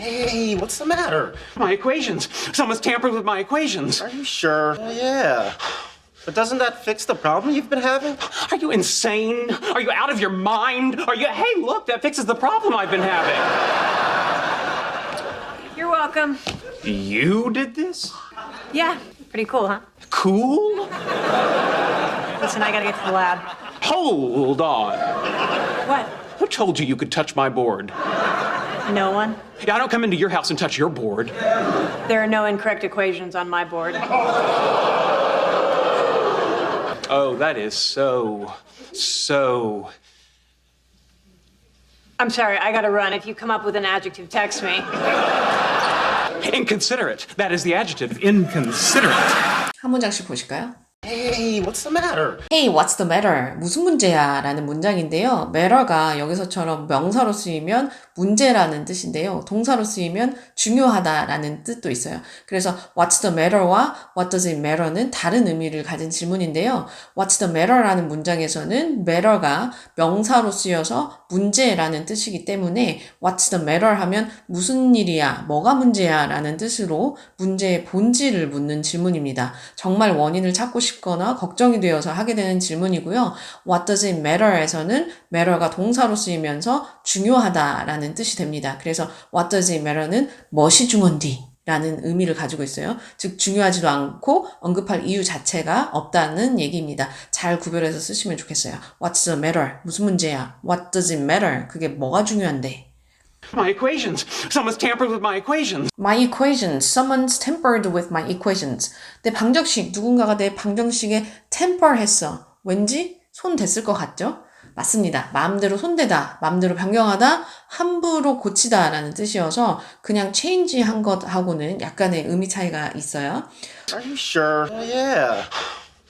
Hey, what's the matter? My equations. Someone's tampered with my equations. Are you sure? Oh, yeah. But doesn't that fix the problem you've been having? Are you insane? Are you out of your mind? Are you. Hey, look, that fixes the problem I've been having. You're welcome. You did this? Yeah, pretty cool, huh? Cool? Listen, I gotta get to the lab. Hold on. What? Who told you you could touch my board? No one? Yeah, I don't come into your house and touch your board. There are no incorrect equations on my board. Oh, that is so, so. I'm sorry, I gotta run. If you come up with an adjective, text me. Inconsiderate. That is the adjective. Inconsiderate. 한 문장씩 보실까요? Hey, what's the matter? Hey, what's the matter? 무슨 문제야? 라는 문장인데요. matter가 여기서처럼 명사로 쓰이면 문제라는 뜻인데요. 동사로 쓰이면 중요하다라는 뜻도 있어요. 그래서 what's the matter와 what does it matter는 다른 의미를 가진 질문인데요. what's the matter라는 문장에서는 matter가 명사로 쓰여서 문제라는 뜻이기 때문에 what's the matter 하면 무슨 일이야? 뭐가 문제야? 라는 뜻으로 문제의 본질을 묻는 질문입니다. 정말 원인을 찾고 싶거나 걱정이 되어서 하게 되는 질문이고요. What does it matter에서는 matter가 동사로 쓰이면서 중요하다라는 뜻이 됩니다. 그래서 What does it matter는 멋이 중요한디 라는 의미를 가지고 있어요. 즉 중요하지도 않고 언급할 이유 자체가 없다는 얘기입니다. 잘 구별해서 쓰시면 좋겠어요. What's the matter? 무슨 문제야? What does it matter? 그게 뭐가 중요한데? My equations. Someone's tampered with my equations. My equations. Someone's tampered with my equations. 내 방정식. 누군가가 내 방정식에 temper 했어. 왠지 손 댔을 것 같죠? 맞습니다. 마음대로 손대다, 마음대로 변경하다, 함부로 고치다 라는 뜻이어서 그냥 change 한 것하고는 약간의 의미 차이가 있어요. Are you sure? Oh, yeah.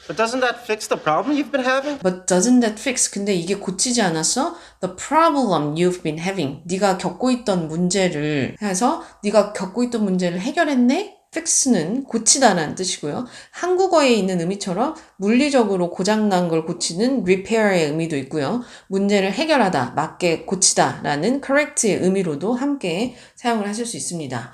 But doesn't that fix the problem you've been having? But doesn't that fix? 근데 이게 고치지 않았어? The problem you've been having. 네가 겪고 있던 문제를 해서 네가 겪고 있던 문제를 해결했네? fix는 고치다라는 뜻이고요. 한국어에 있는 의미처럼 물리적으로 고장난 걸 고치는 repair의 의미도 있고요. 문제를 해결하다, 맞게 고치다라는 correct의 의미로도 함께 사용을 하실 수 있습니다.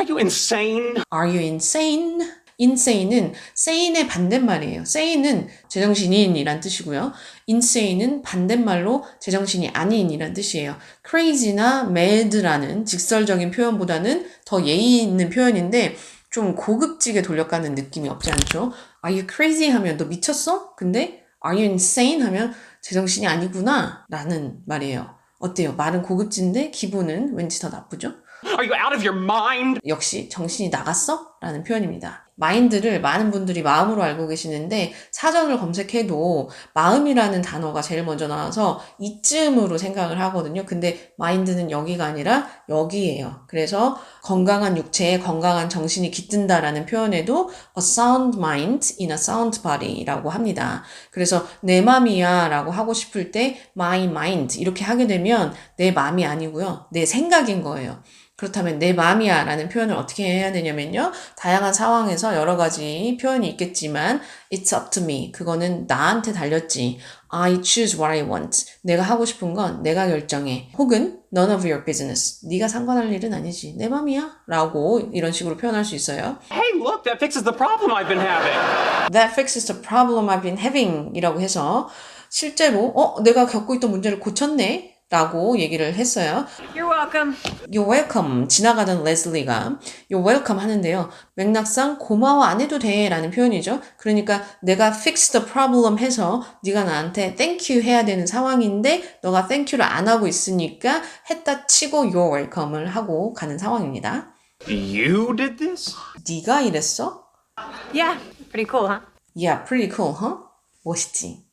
Are you insane? Are you insane? Insane은 sane의 반대말이에요. sane은 제정신인이란 뜻이고요. insane은 반대말로 제정신이 아닌이란 뜻이에요. crazy나 mad라는 직설적인 표현보다는 더 예의 있는 표현인데 좀 고급지게 돌려가는 느낌이 없지 않죠? Are you crazy 하면 너 미쳤어? 근데 Are you insane 하면 제정신이 아니구나 라는 말이에요. 어때요? 말은 고급진데 기분은 왠지 더 나쁘죠? Are you out of your mind? 역시 정신이 나갔어? 라는 표현입니다. 마인드를 많은 분들이 마음으로 알고 계시는데 사전을 검색해도 마음이라는 단어가 제일 먼저 나와서 이쯤으로 생각을 하거든요. 근데 마인드는 여기가 아니라 여기예요. 그래서 건강한 육체에 건강한 정신이 깃든다라는 표현에도 a sound mind in a sound body라고 합니다. 그래서 내 맘이야 라고 하고 싶을 때 my mind 이렇게 하게 되면 내 맘이 아니고요. 내 생각인 거예요. 그렇다면 내 맘이야 라는 표현을 어떻게 해야 되냐면요. 다양한 상황에서 여러 가지 표현이 있겠지만 it's up to me. 그거는 나한테 달렸지. I choose what I want. 내가 하고 싶은 건 내가 결정해. 혹은 none of your business. 네가 상관할 일은 아니지. 내 맘이야. 라고 이런 식으로 표현할 수 있어요. Hey, look, that fixes the problem I've been having. That fixes the problem I've been having 이라고 해서 실제로 어 내가 겪고 있던 문제를 고쳤네 라고 얘기를 했어요. You're welcome. You're welcome. 지나가던 레슬리가 You're welcome 하는데요. 맥락상 고마워 안 해도 돼 라는 표현이죠. 그러니까 내가 fix the problem 해서 네가 나한테 thank you 해야 되는 상황인데 너가 thank you를 안 하고 있으니까 했다 치고 you're welcome을 하고 가는 상황입니다. You did this? 네가 이랬어? Yeah, pretty cool, huh? Yeah, pretty cool, huh? 멋있지.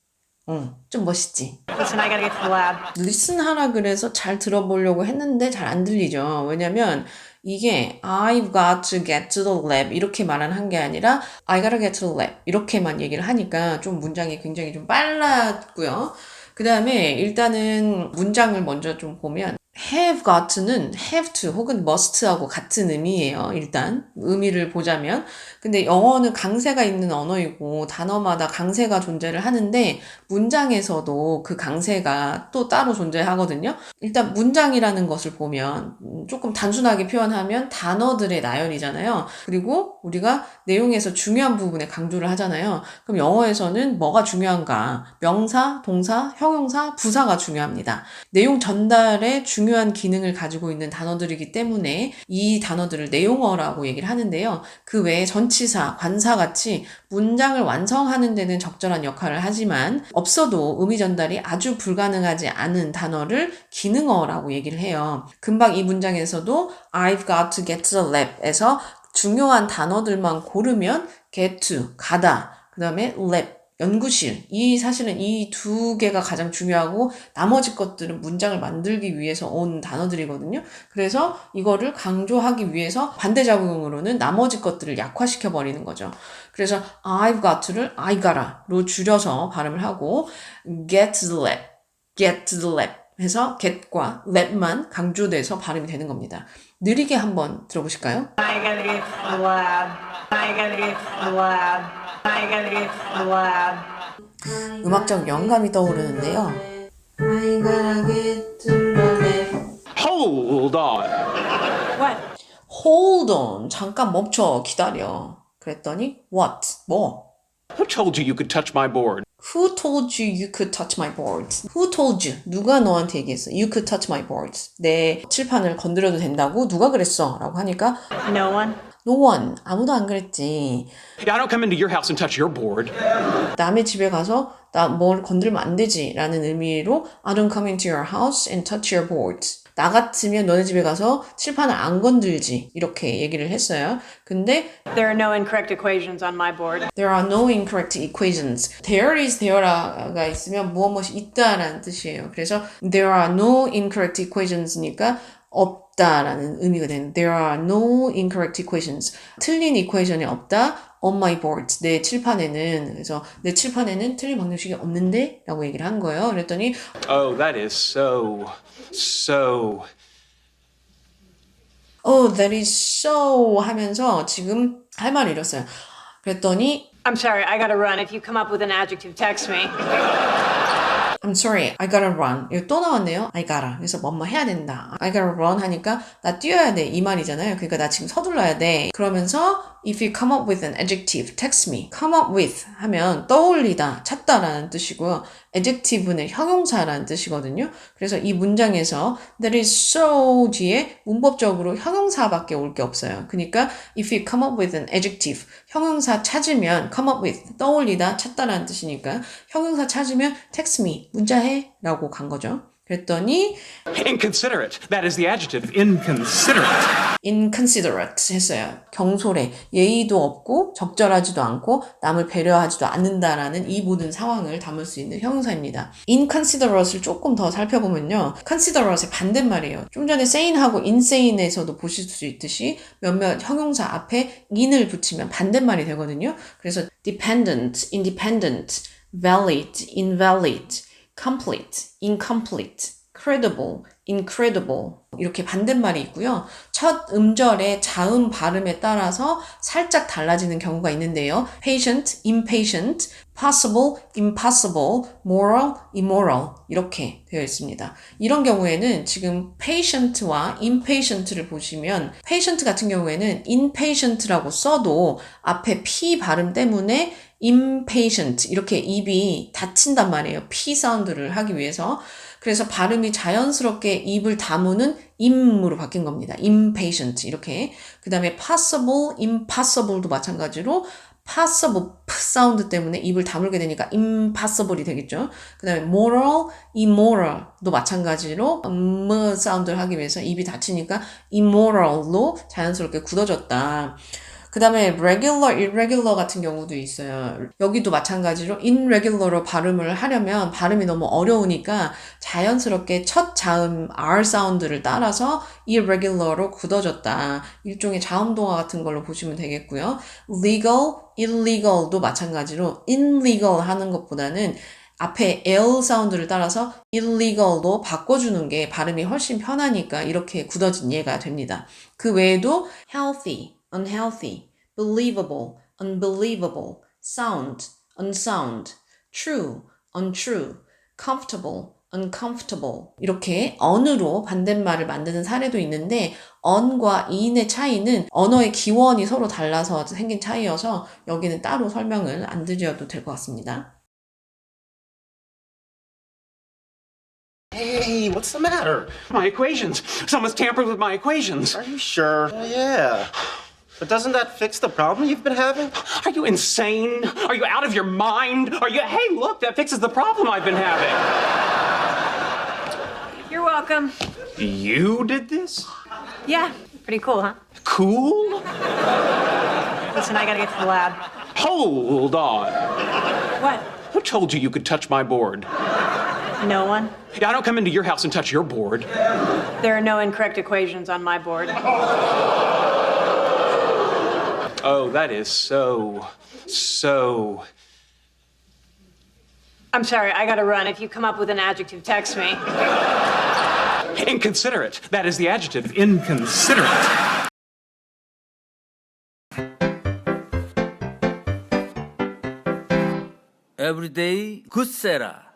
응, 좀 멋있지. Listen, I gotta get to the lab. 리슨 하라 그래서 잘 들어보려고 했는데 잘 안 들리죠. 왜냐면 이게 I've got to get to the lab 이렇게 말을 한게 아니라 I gotta get to the lab 이렇게만 얘기를 하니까 좀 문장이 굉장히 좀 빨랐고요. 그 다음에 일단은 문장을 먼저 좀 보면 have got는 have to 혹은 must하고 같은 의미예요. 일단 의미를 보자면 근데 영어는 강세가 있는 언어이고 단어마다 강세가 존재를 하는데 문장에서도 그 강세가 또 따로 존재하거든요. 일단 문장이라는 것을 보면 음, 조금 단순하게 표현하면 단어들의 나열이잖아요. 그리고 우리가 내용에서 중요한 부분에 강조를 하잖아요. 그럼 영어에서는 뭐가 중요한가? 명사, 동사, 형용사, 부사가 중요합니다. 내용 전달에 중요 한 기능을 가지고 있는 단어들이기 때문에 이 단어들을 내용어라고 얘기를 하는데요. 그 외에 전치사, 관사 같이 문장을 완성하는 데는 적절한 역할을 하지만 없어도 의미 전달이 아주 불가능하지 않은 단어를 기능어라고 얘기를 해요. 금방 이 문장에서도 I've got to get to the lab에서 중요한 단어들만 고르면 get to, 가다. 그 다음에 lab, 연구실. 이 사실은 이 두 개가 가장 중요하고 나머지 것들은 문장을 만들기 위해서 온 단어들이거든요. 그래서 이거를 강조하기 위해서 반대 작용으로는 나머지 것들을 약화시켜 버리는 거죠. 그래서 I've got to를 I gotta로 줄여서 발음을 하고 get the lab, get the lab 해서 get과 lab만 강조돼서 발음이 되는 겁니다. 느리게 한번 들어보실까요? I to the lab. I to the lab. I gotta get to the lab. 음악적 영감이 떠오르는데요. I gotta get to lab. Hold on. What? Hold on. 잠깐 멈춰. 기다려. 그랬더니 what? 뭐? Who told you you could touch my board? Who told you you could touch my boards? Who told you? 누가 너한테 얘기했어? You could touch my boards. 내 칠판을 건드려도 된다고? 누가 그랬어? 라고 하니까 No one? No one. 아무도 안 그랬지. I don't come into your house and touch your board. 남의 집에 가서 나 뭘 건들면 안 되지 라는 의미로 I don't come into your house and touch your boards. 나 같으면 너네 집에 가서 칠판을 안 건들지 이렇게 얘기를 했어요. 근데 There are no incorrect equations on my board. There are no incorrect equations. There is there가 있으면 무엇 무엇이 있다라는 뜻이에요. 그래서 there are no incorrect equations니까 없 다라는 의미가 되는 there are no incorrect equations. 틀린 이퀘이션이 없다. on my board. 내 칠판에는 그래서 내 칠판에는 틀린 방정식이 없는데 라고 얘기를 한 거예요. 그랬더니 Oh, that is so, so. oh that is so 하면서 지금 할 말을 잃었어요. 그랬더니 I'm sorry, I gotta run. If you come up with an adjective, text me. I'm sorry, I gotta run. 이거 또 나왔네요. I gotta. 그래서 뭐뭐 해야 된다. I gotta run 하니까 나 뛰어야 돼. 이 말이잖아요. 그러니까 나 지금 서둘러야 돼. 그러면서 if you come up with an adjective, text me. come up with 하면 떠올리다, 찾다라는 뜻이고요. adjective는 형용사라는 뜻이거든요. 그래서 이 문장에서 that is so 뒤에 문법적으로 형용사밖에 올 게 없어요. 그러니까 if you come up with an adjective, 형용사 찾으면 come up with 떠올리다, 찾다라는 뜻이니까 형용사 찾으면 text me 문자해 라고 간 거죠. 그랬더니 Inconsiderate. That is the adjective. Inconsiderate. inconsiderate 했어요. 경솔해. 예의도 없고 적절하지도 않고 남을 배려하지도 않는다라는 이 모든 상황을 담을 수 있는 형용사입니다. inconsiderate을 조금 더 살펴보면요. considerate의 반대말이에요. 좀 전에 sane하고 insane에서도 보실 수 있듯이 몇몇 형용사 앞에 in을 붙이면 반대말이 되거든요. 그래서 dependent, independent, valid, invalid, complete, incomplete, credible, incredible 이렇게 반대말이 있고요. 첫 음절의 자음 발음에 따라서 살짝 달라지는 경우가 있는데요. patient, impatient, possible, impossible, moral, immoral 이렇게 되어 있습니다. 이런 경우에는 지금 patient와 impatient를 보시면 patient 같은 경우에는 impatient라고 써도 앞에 p 발음 때문에 impatient 이렇게 입이 닫힌단 말이에요. p 사운드를 하기 위해서. 그래서 발음이 자연스럽게 입을 다무는 임으로 바뀐 겁니다. impatient 이렇게. 그 다음에 possible, impossible도 마찬가지로 possible p 사운드 때문에 입을 다물게 되니까 impossible이 되겠죠. 그 다음에 moral, immoral도 마찬가지로 m 사운드를 하기 위해서 입이 닫히니까 immoral로 자연스럽게 굳어졌다. 그 다음에 regular, irregular 같은 경우도 있어요. 여기도 마찬가지로 irregular로 발음을 하려면 발음이 너무 어려우니까 자연스럽게 첫 자음 R 사운드를 따라서 irregular로 굳어졌다. 일종의 자음동화 같은 걸로 보시면 되겠고요. legal, illegal도 마찬가지로 illegal 하는 것보다는 앞에 L 사운드를 따라서 illegal로 바꿔주는 게 발음이 훨씬 편하니까 이렇게 굳어진 예가 됩니다. 그 외에도 healthy, unhealthy, believable, unbelievable, sound, unsound, true, untrue, comfortable, uncomfortable 이렇게 on으로 반대말을 만드는 사례도 있는데 on과 in의 차이는 언어의 기원이 서로 달라서 생긴 차이여서 여기는 따로 설명을 안 드려도 될 것 같습니다. Hey, what's the matter? My equations. Someone's tampered with my equations. Are you sure? Oh, yeah. But doesn't that fix the problem you've been having? Are you insane? Are you out of your mind? Are you, hey, look, that fixes the problem I've been having. You're welcome. You did this? Yeah, pretty cool, huh? Cool? Listen, I gotta get to the lab. Hold on. What? Who told you you could touch my board? No one? Yeah, I don't come into your house and touch your board. There are no incorrect equations on my board. Oh, that is so, so. I'm sorry, I gotta run. If you come up with an adjective, text me. Inconsiderate. That is the adjective. Inconsiderate. Everyday good seller.